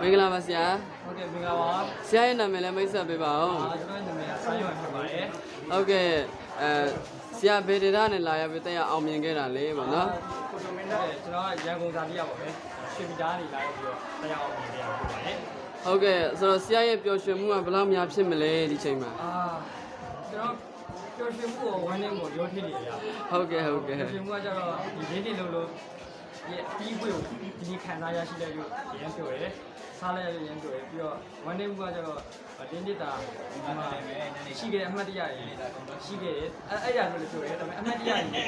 မင်္ဂလာပါဆရာဟုတ်ကဲ့မင်္ဂလာပါဆရာရဲ့နာမည်လည်းမိတ်ဆက်ပေးပါဦးအာကျွန်တော်ရဲ့နာမည်ကဆိုင်းရွံဖြစ်ပါတယ်ဟုတ်ကဲ့အဲဆရာဗေဒေတာနဲ့လာရောက်ပြီးတက်ရောက်အောင်မြင်ခဲ့တာလေပေါ့နော်ကိုတိုမင်းနဲ့ကျွန်တော်ကရန်ကုန်သားပြရပါမယ်ရွှေပြည်သားနေလာပြီးတော့တရားအောင်နေရပါတယ်ဟုတ်ကဲ့ဆိုတော့ဆရာရဲ့ပျော်ရွှင်မှုကဘယ်လောက်များဖြစ်မလဲဒီချိန်မှာအာကျွန်တော်ပျော်ရွှင်မှုကိုဝမ်းနေကိုရောထိနေရဟုတ်ကဲ့ဟုတ်ကဲ့ပျော်ရွှင်မှုကကျတော့ဒီရင်းနေလို့လို့ ရဲ့အပြီးကိုဒီနေ့ခံစားရရှိတဲ့လို့ရမ်းပြောတယ်စားလိုက်ရရမ်းပြောတယ်ပြီးတော့ဝမ်းနေမှုကကျတော့တင်းတစ်တာဒီမှာရှိခဲ့တဲ့အမှတ်တရတွေရှိခဲ့တယ်အဲအဲ့ရလို့လည်းပြောတယ်ဒါပေမဲ့အမှတ်တရတွေ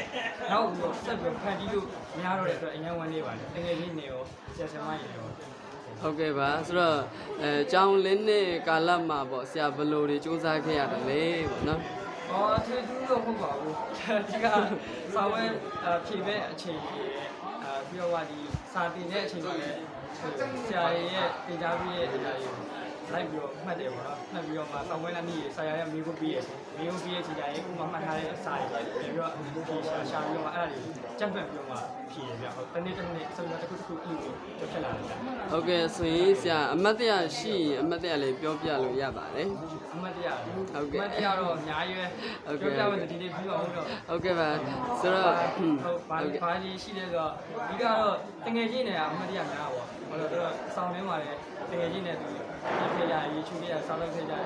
နောက်ပြီးတော့ဆက်ပြီးဖန်တီးလို့မရတော့တဲ့အတွက်အရင်ဝမ်းနေပါတယ်တကယ်ကြီးနေရောဆရာဆရာမကြီးရောဟုတ်ကဲ့ပါဆိုတော့အဲကျောင်းလင်းနဲ့ကာလမှာပေါ့ဆရာဘယ်လိုတွေစူးစမ်းခဲ့ရတယ်လေပေါ့နော်။ အော်အထွေထူးတော့မဟုတ်ပါဘူး။ဒီကစာဝဲဖြည့်မဲ့အချိန်ကြီးရဲ့အဲပြီးတော့ကဒီစာတင်တဲ့အချိန်ကြီးရဲ့ဆရာရဲ့တင်ကြားပြီးရဲ့အရာတွေကိုလိုက်ပြီးတော့မှတ်တယ်ပေါ့နော်။မှတ်ပြီးတော့မှစာဝဲလက်နည်းဆရာရဲ့မိကိုပြီးရဲ့မိကိုပြီးရဲ့ချိန်ကြီးရဲ့ဥပမာမှတ်ထားတဲ့စာတွေပြီးတော့ဒီရှာရှာပြီးတော့အဲ့ဒါတွေကြက်ပတ်ပြီးတော့မှဖြည့်ရပြ။ဟုတ်တနေ့တစ်နေ့စုံတစ်ခုတစ်ခုအီကို ဖြစ်လာတယ်ဗျ။ဟုတ်ကဲ့ဆိုရင်ဆရာအမတ်တရရှိရင်အမတ်တရလေးပြောပြလို့ရပါတယ် အမတ်တရားဟုတ်ကဲ့အမတ်တရားတော့အများကြီးပဲဟုတ်ကဲ့ ပြောပြမယ်ဒီနေ့ပြီးတော့ဟုတ်တော့ဟုတ်ကဲ့ပါဆိုတော့ဟုတ်ဘာလို့ဘာကြီးရှိလဲဆိုတော့ဒီကတော့တငယ်ချင်းတွေကအမှတ်တရများပါဘောဟိုတော့အဆောင်ထဲမှာလည်းတငယ်ချင်းတွေသူဒီခေတ်ရရေးချူလေးရဆောက်လုပ်ခဲ့ကြတယ်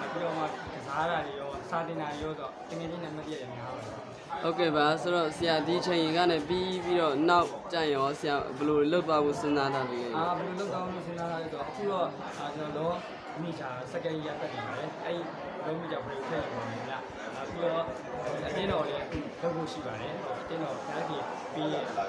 ပြီးတော့မှကစားတာတွေရောစာတင်တာတွေရောဆိုတော့တငယ်ချင်းတွေအမှတ်တရများပါဟုတ်ကဲ့ပါဆိုတော့ဆရာဒီချိန်ကနေပြီးပြီးတော့နောက်ကြံ့ရောဆရာဘယ်လိုလုပ်သွားဖို့စဉ်းစားတာလဲအာဘယ်လိုလုပ်ကောင်းလို့စဉ်းစားတာလဲဆိုတော့အခုတော့အာကျွန်တော်တော့မိချာစက္ကန့်ကြီးရတက်နေပါတယ်အဲ့ဒီလုံးမိချာဘယ်လိုထည့်ရမှာလဲညအာပြီးတော့အတင်းတော်လည်းလုပ်ဖို့ရှိပါတယ်အတင်းတော်ဓာတ်ကြီး ပြီးရတာ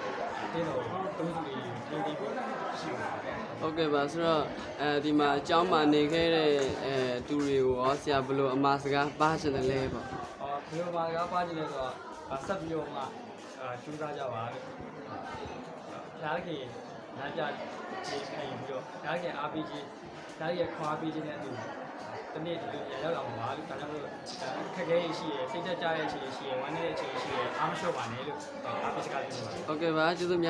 တင်းတော့တုံးစီပြည်ဒီပေါ်ရှိပါတယ်ဟုတ်ကဲ့ပါဆိုတော့အဲဒီမှာအကြောင်းမှာနေခဲ့တဲ့အဲသူတွေကိုရောဆရာဘယ်လိုအမှားစကားပါချင်တယ်လဲပေါ့အော်ဘယ်လိုမှာစကားပါချင်လဲဆိုတော့ဆက်ပြီးတော့မှအာကျူးစားကြပါလို့ဓာတ်ကြီးနားကြကြီးခံပြီးတော့ဓာတ်ကြီး RPG ဓာတ်ကြီးခွာပြီးခြင်းတဲ့အတူတနေ့ဒီလိုပြန်ရောက်လာမှာလို့ဒါကြောင့်မို့ခက်ခဲရှိရယ်စိတ်သက်သာရရှိရယ်ရှိရယ်ဝမ်းနည်းတဲ့ အခြေရှိရအားမလျှော့ပါနဲ့လို့အားပေးစကားပြောပါဟုတ်ကဲ့ပါကျေးဇူးများ